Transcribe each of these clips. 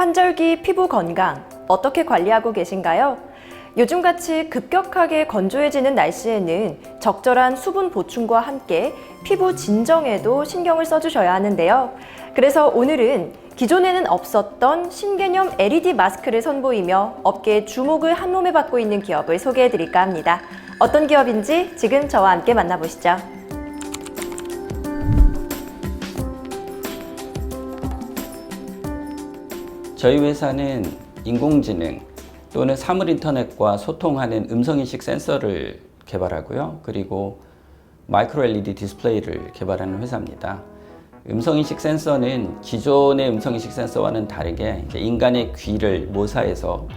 환절기 피부 건강 어떻게 관리하고 계신가요? 요즘같이 급격하게 건조해지는 날씨에는 적절한 수분 보충과 함께 피부 진정에도 신경을 써주셔야 하는데요. 그래서 오늘은 기존에는 없었던 신개념 LED 마스크를 선보이며 업계의 주목을 한 몸에 받고 있는 기업을 소개해 드릴까 합니다. 어떤 기업인지 지금 저와 함께 만나보시죠. 저희 회사는 인공지능 또는 사물 인터넷과 소통하는 음성인식 센서를 개발하고요. 그리고 마이크로 LED 디스플레이를 개발하는 회사입니다. 음성인식 센서는 기존의 음성인식 센서와는 다르게 인간의 귀를 모사해서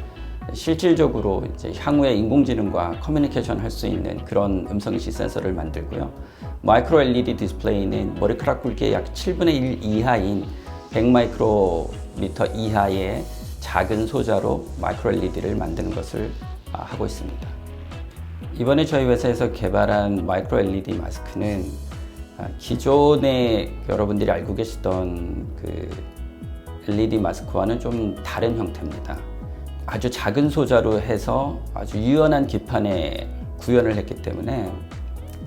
실질적으로 향후에 인공지능과 커뮤니케이션 할 수 있는 그런 음성인식 센서를 만들고요. 마이크로 LED 디스플레이는 머리카락 굵기의 약 7분의 1 이하인 100 마이크로미터 이하의 작은 소자로 마이크로 LED를 만드는 것을 아, 하고 있습니다. 이번에 저희 회사에서 개발한 마이크로 LED 마스크는 아, 기존에 여러분들이 알고 계시던 그 LED 마스크와는 좀 다른 형태입니다. 아주 작은 소자로 해서 아주 유연한 기판에 구현을 했기 때문에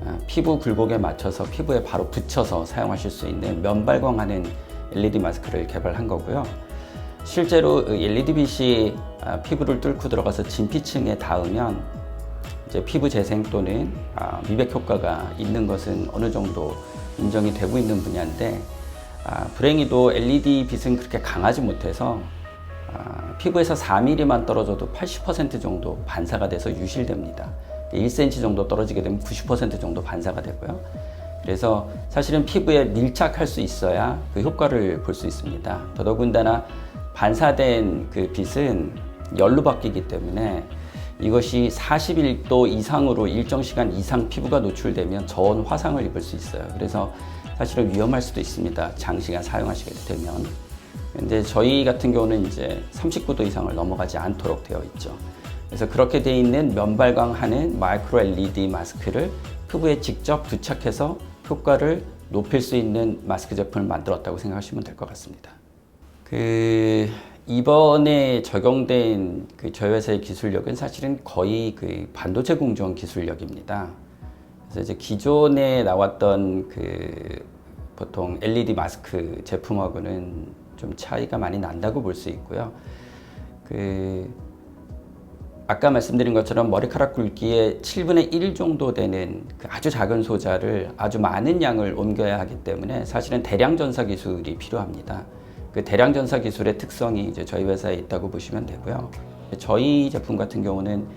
아, 피부 굴곡에 맞춰서 피부에 바로 붙여서 사용하실 수 있는 면발광하는 LED 마스크를 개발한 거고요. 실제로 LED 빛이 아, 피부를 뚫고 들어가서 진피층에 닿으면 이제 피부 재생 또는 아, 미백 효과가 있는 것은 어느 정도 인정이 되고 있는 분야인데 아, 불행히도 LED 빛은 그렇게 강하지 못해서 아, 피부에서 4mm만 떨어져도 80% 정도 반사가 돼서 유실됩니다. 1cm 정도 떨어지게 되면 90% 정도 반사가 되고요. 그래서 사실은 피부에 밀착할 수 있어야 그 효과를 볼 수 있습니다. 더더군다나 반사된 그 빛은 열로 바뀌기 때문에 이것이 41도 이상으로 일정 시간 이상 피부가 노출되면 저온 화상을 입을 수 있어요. 그래서 사실은 위험할 수도 있습니다. 장시간 사용하시게 되면. 근데 저희 같은 경우는 이제 39도 이상을 넘어가지 않도록 되어 있죠. 그래서 그렇게 돼 있는 면발광하는 마이크로 LED 마스크를 피부에 직접 부착해서 효과를 높일 수 있는 마스크 제품을 만들었다고 생각하시면 될 것 같습니다. 그 이번에 적용된 그 저희 회사의 기술력은 사실은 거의 그 반도체 공정 기술력입니다. 그래서 이제 기존에 나왔던 그 보통 LED 마스크 제품하고는 좀 차이가 많이 난다고 볼 수 있고요. 그 아까 말씀드린 것처럼 머리카락 굵기의 7분의 1 정도 되는 그 아주 작은 소자를 아주 많은 양을 옮겨야 하기 때문에 사실은 대량 전사 기술이 필요합니다. 그 대량 전사 기술의 특성이 이제 저희 회사에 있다고 보시면 되고요. 저희 제품 같은 경우는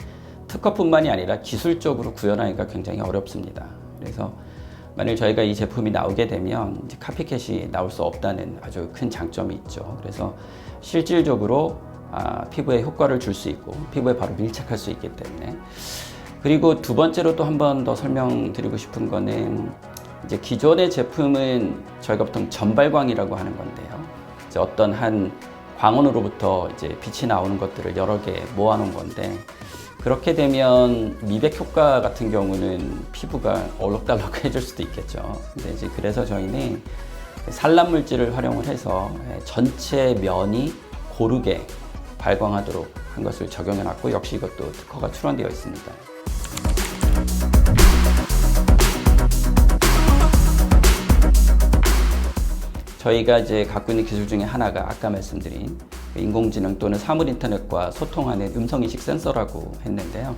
특허뿐만이 아니라 기술적으로 구현하기가 굉장히 어렵습니다. 그래서 만일 저희가 이 제품이 나오게 되면 카피캣이 나올 수 없다는 아주 큰 장점이 있죠. 그래서 실질적으로 아, 피부에 효과를 줄 수 있고 피부에 바로 밀착할 수 있기 때문에 그리고 두 번째로 또 한 번 더 설명드리고 싶은 거는 이제 기존의 제품은 저희가 보통 전발광이라고 하는 건데요. 이제 어떤 한 광원으로부터 이제 빛이 나오는 것들을 여러 개 모아놓은 건데 그렇게 되면 미백 효과 같은 경우는 피부가 얼룩달룩해질 수도 있겠죠. 근데 이제 그래서 저희는 산란 물질을 활용을 해서 전체 면이 고르게 발광하도록 한 것을 적용해 놨고 역시 이것도 특허가 출원되어 있습니다. 저희가 이제 갖고 있는 기술 중에 하나가 아까 말씀드린 인공지능 또는 사물 인터넷과 소통하는 음성인식 센서라고 했는데요.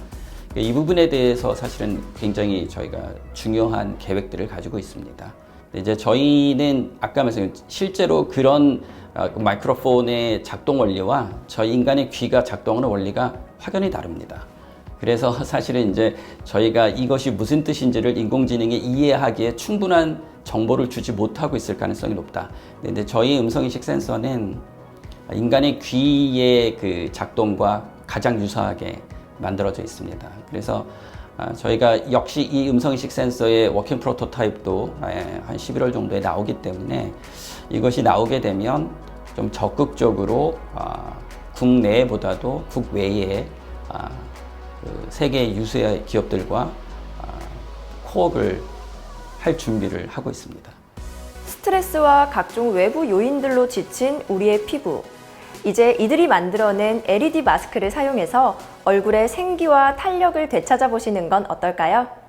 이 부분에 대해서 사실은 굉장히 저희가 중요한 계획들을 가지고 있습니다. 이제 저희는 아까 말씀 실제로 그런 어, 마이크로폰의 작동 원리와 저희 인간의 귀가 작동하는 원리가 확연히 다릅니다. 그래서 사실은 이제 저희가 이것이 무슨 뜻인지를 인공지능이 이해하기에 충분한 정보를 주지 못하고 있을 가능성이 높다. 근데 저희 음성인식 센서는 인간의 귀의 그 작동과 가장 유사하게 만들어져 있습니다. 그래서 아, 저희가 역시 이 음성인식 센서의 워킹 프로토타입도 예, 한 11월 정도에 나오기 때문에 이것이 나오게 되면 좀 적극적으로 아, 국내보다도 국외에 아, 그 세계 유수의 기업들과 코업을 할 준비를 하고 있습니다. 스트레스와 각종 외부 요인들로 지친 우리의 피부. 이제 이들이 만들어낸 LED 마스크를 사용해서 얼굴의 생기와 탄력을 되찾아 보시는 건 어떨까요?